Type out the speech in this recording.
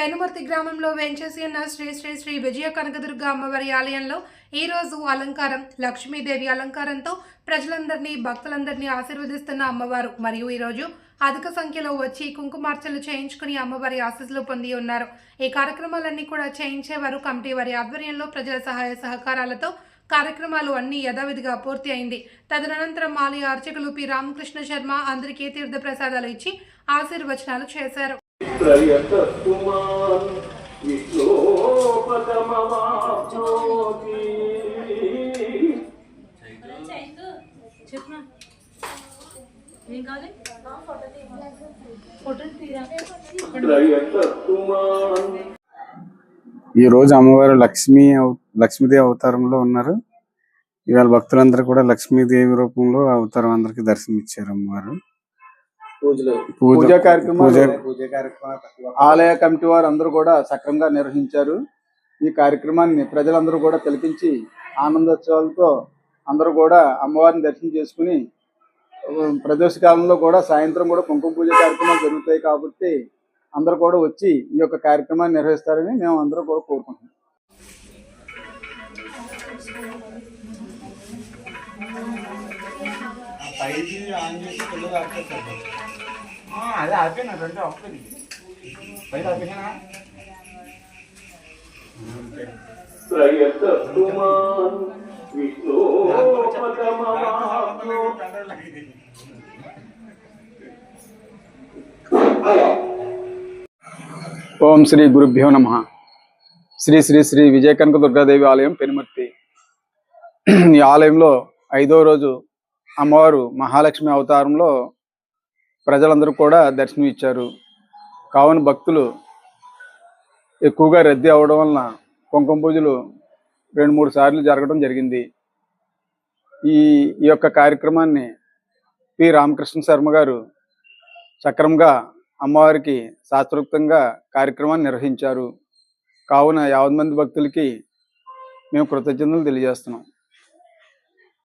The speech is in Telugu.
పెనుమర్తి గ్రామంలో వెంచేసి ఉన్న శ్రీ శ్రీ శ్రీ విజయ కనకదుర్గ అమ్మవారి ఆలయంలో ఈ రోజు అలంకారం. లక్ష్మీదేవి అలంకారంతో ప్రజలందరినీ భక్తులందరినీ ఆశీర్వదిస్తున్న అమ్మవారు. మరియు ఈరోజు అధిక సంఖ్యలో వచ్చి కుంకుమార్చలు చేయించుకుని అమ్మవారి ఆశీస్సులు పొంది ఉన్నారు. ఈ కార్యక్రమాలన్నీ కూడా చేయించేవారు కమిటీ వారి ఆధ్వర్యంలో ప్రజల సహాయ సహకారాలతో కార్యక్రమాలు అన్ని యథావిధిగా పూర్తి అయింది. తదనంతరం ఆలయ అర్చకులు పి. రామకృష్ణ శర్మ అందరికీ తీర్థ ప్రసాదాలు ఇచ్చి ఆశీర్వచనాలు చేశారు. ఈ రోజు అమ్మవారు లక్ష్మీ అవ- లక్ష్మీదేవి అవతారంలో ఉన్నారు. ఇవాళ భక్తులందరూ కూడా లక్ష్మీదేవి రూపంలో అవతారం అందరికి దర్శనం ఇచ్చారు అమ్మవారు. పూజ పూజా కార్యక్రమాలు పూజ ఆలయ కమిటీ వారు అందరూ కూడా సక్రమంగా నిర్వహించారు. ఈ కార్యక్రమాన్ని ప్రజలందరూ కూడా తిలకించి ఆనందోత్సవాలతో అందరూ కూడా అమ్మవారిని దర్శనం చేసుకుని ప్రదోష కాలంలో కూడా సాయంత్రం కూడా కుంకుమ పూజ కార్యక్రమాలు జరుగుతాయి కాబట్టి అందరూ కూడా వచ్చి ఈ యొక్క కార్యక్రమాన్ని నిర్వహిస్తారని మేము అందరూ కూడా కోరుకుంటున్నాం. అదే ఆపినా? రెండు ఆపినా? ఓం శ్రీ గురుభ్యో నమ. శ్రీ శ్రీ శ్రీ విజయ కనక దుర్గాదేవి ఆలయం పెనుమర్తి. ఈ ఆలయంలో ఐదో రోజు అమ్మవారు మహాలక్ష్మి అవతారంలో ప్రజలందరూ కూడా దర్శనం ఇచ్చారు కావున భక్తులు ఎక్కువగా రద్దీ అవడం వలన కుంకుమ పూజలు రెండు మూడు సార్లు జరగడం జరిగింది. ఈ ఈ యొక్క కార్యక్రమాన్ని పి. రామకృష్ణ శర్మ గారు సక్రమంగా అమ్మవారికి శాస్త్రోక్తంగా కార్యక్రమాన్ని నిర్వహించారు. కావున యావత్ మంది భక్తులకి మేము కృతజ్ఞతలు తెలియజేస్తున్నాం.